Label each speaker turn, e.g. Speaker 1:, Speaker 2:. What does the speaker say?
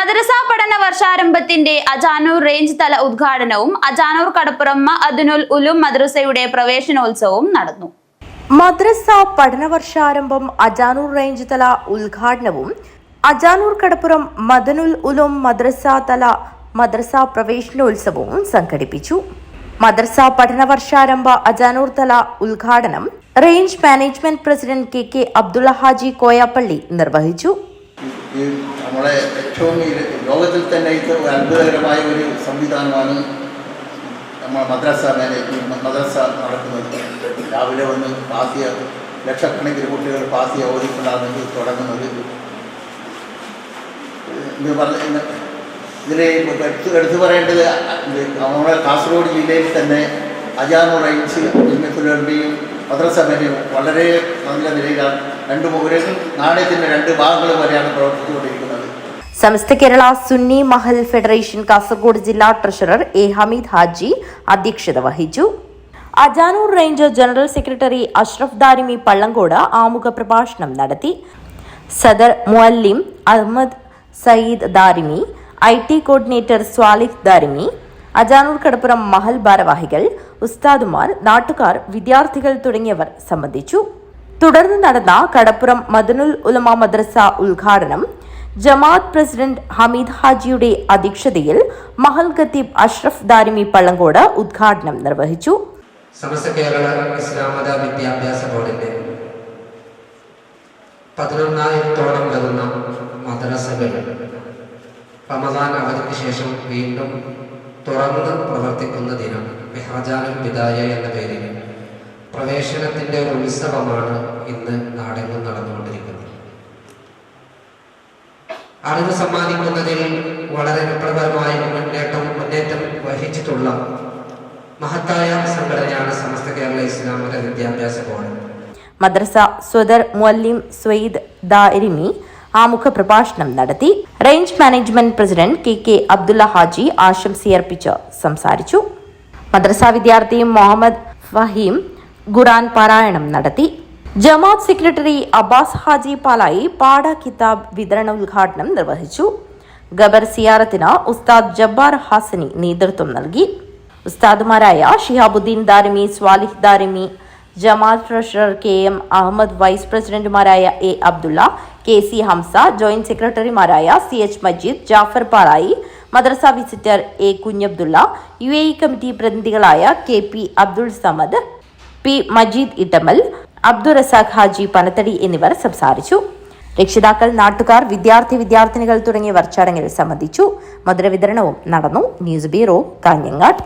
Speaker 1: മദ്രസ പഠന വർഷാരംഭത്തിന്റെ അജാനൂർ റേഞ്ച് തല ഉദ്ഘാടനവും അജാനൂർ കടപ്പുറം അദുനുൽ ഉലും മദ്രസയുടെ പ്രവേശനോത്സവവും നടന്നു.
Speaker 2: മദ്രസ പഠന വർഷാരംഭം അജാനൂർ റേഞ്ച് തല ഉദ്ഘാടനവും അജാനൂർ കടപ്പുറം മദനുൽ ഉലും മദ്രസ തല മദ്രസ പ്രവേശനോത്സവവും സംഘടിപ്പിച്ചു. മദ്രസ പഠന വർഷാരംഭ അജാനൂർ തല ഉദ്ഘാടനം range management president K K Abdulla Haji Koyappally നിർവഹിച്ചു.
Speaker 3: ഈ നമ്മളെ ഏറ്റവും ലോകത്തിൽ തന്നെ ഇത്ര അത്ഭുതകരമായ ഒരു സംവിധാനമാണ് നമ്മൾ മദ്രസ മാനേജ് മദ്രസ നടക്കുന്നത്. രാവിലെ വന്ന് പാസിയ ലക്ഷക്കണക്കിന് കുട്ടികൾ പാസിയ ഓതിക്കൊണ്ടാണ് ഇത് തുടങ്ങുന്നത്. ഇത് പറഞ്ഞ ഇതിൽ എടുത്ത് എടുത്തു പറയേണ്ടത് നമ്മുടെ കാസർഗോഡ് ജില്ലയിൽ തന്നെ അജാനു റൈൻസ് മദ്രസ മദ്രസഭയും വളരെ നല്ല നിലയിലാണ് രണ്ട് മുഖരങ്ങൾ നാണയത്തിന്റെ രണ്ട് ഭാഗങ്ങൾ വരെയാണ് പ്രവർത്തിച്ചുകൊണ്ടിരിക്കുന്നത്.
Speaker 2: സമസ്ത കേരള സുന്നി മഹൽ ഫെഡറേഷൻ കാസർഗോഡ് ജില്ലാ ട്രഷറർ എ ഹമീദ് ഹാജി അധ്യക്ഷത വഹിച്ചു. Ajanur range general secretary Ashraf Darimi Pallankode ആമുഖ പ്രഭാഷണം നടത്തി. സദർ മുഅല്ലിം Ahmed Sayyid Darimi I T coordinator Swalih Darimi Ajanur Kadappuram Mahal ഭാരവാഹികൾ ഉസ്താദുമാർ നാട്ടുകാർ വിദ്യാർത്ഥികൾ തുടങ്ങിയവർ സംബന്ധിച്ചു. തുടർന്ന് നടന്ന കടപ്പുറം മദനുൽ ഉലമ മദ്രസ ഉദ്ഘാടനം ജമാഅത്ത് പ്രസിഡന്റ് ഹമീദ് ഹാജിയുടെ അധ്യക്ഷതയിൽ മഹൽ ഖത്തീബ് അഷ്റഫ് ദാരിമി പള്ളങ്കോട് ഉദ്ഘാടനം നിർവഹിച്ചു.
Speaker 4: സമസ്ത കേരള ഇസ്ലാമത വിദ്യാഭ്യാസ ബോർഡിന്റെ പതിനൊന്നായിരത്തോളം വരുന്ന മദ്രസകൾ റമദാൻ അവധിക്ക് ശേഷം വീണ്ടും തുറന്ന് പ്രവർത്തിക്കുന്ന ദിനം മെഹ്റജാനുൽ വിദായ എന്ന പേരിൽ പ്രവേശനത്തിന്റെ ഒരു ഉത്സവമാണ് ഇന്ന് നാടെങ്ങും നടന്നുകൊണ്ടിരിക്കുന്നത്. അറിവ് സമ്മാനിക്കുന്നതിൽ വളരെ വിപ്ലവമായ മുന്നേറ്റം മുന്നേറ്റം വഹിച്ചിട്ടുള്ള മഹത്തായ സംഘടനയാണ് സമസ്ത കേരള ഇസ്ലാമിക വിദ്യാഭ്യാസ ബോർഡ്.
Speaker 2: മദ്രസ സ്വദർ മുഅല്ലിം സ്വയ്ദ് ദാരിമി ആമുഖ പ്രഭാഷണം നടത്തി range management president K K Abdullah Haji ആശംസയർപ്പിച്ച് സംസാരിച്ചു. മദ്രസ വിദ്യാർത്ഥി മുഹമ്മദ് ഫഹീം ഖുറാൻ പാരായണം നടത്തി. ജമാഅത്ത് സെക്രട്ടറി അബ്ബാസ് ഹാജി പാലായി പാട കിതാബ് വിതരണ ഉദ്ഘാടനം നിർവഹിച്ചു. ഗബർ സിയാറത്തിന് ഉസ്താദ് ജബ്ബാർ ഹാസനി നേതൃത്വം നൽകി. ഉസ്താദുമാരായ Shihabuddeen Darimi Swalih Darimi Jamaath treasurer K M Ahmed vice പ്രസിഡന്റുമാരായ A Abdulla K C Hamza joint സെക്രട്ടറിമാരായ C H Majeed Jafar Parayi madrasa visitor A Kunhabdulla U A committee പ്രതിനിധികളായ K P Abdul Samad P Majeed Ittamal Abdul Razak Haji Panathady എന്നിവർ സംസാരിച്ചു. രക്ഷിതാക്കൾ നാട്ടുകാർ വിദ്യാർത്ഥി വിദ്യാർത്ഥിനികൾ തുടങ്ങിയവർ ചടങ്ങിൽ സംബന്ധിച്ചു. മധുര വിതരണവും നടന്നു. News bureau Kanhangad.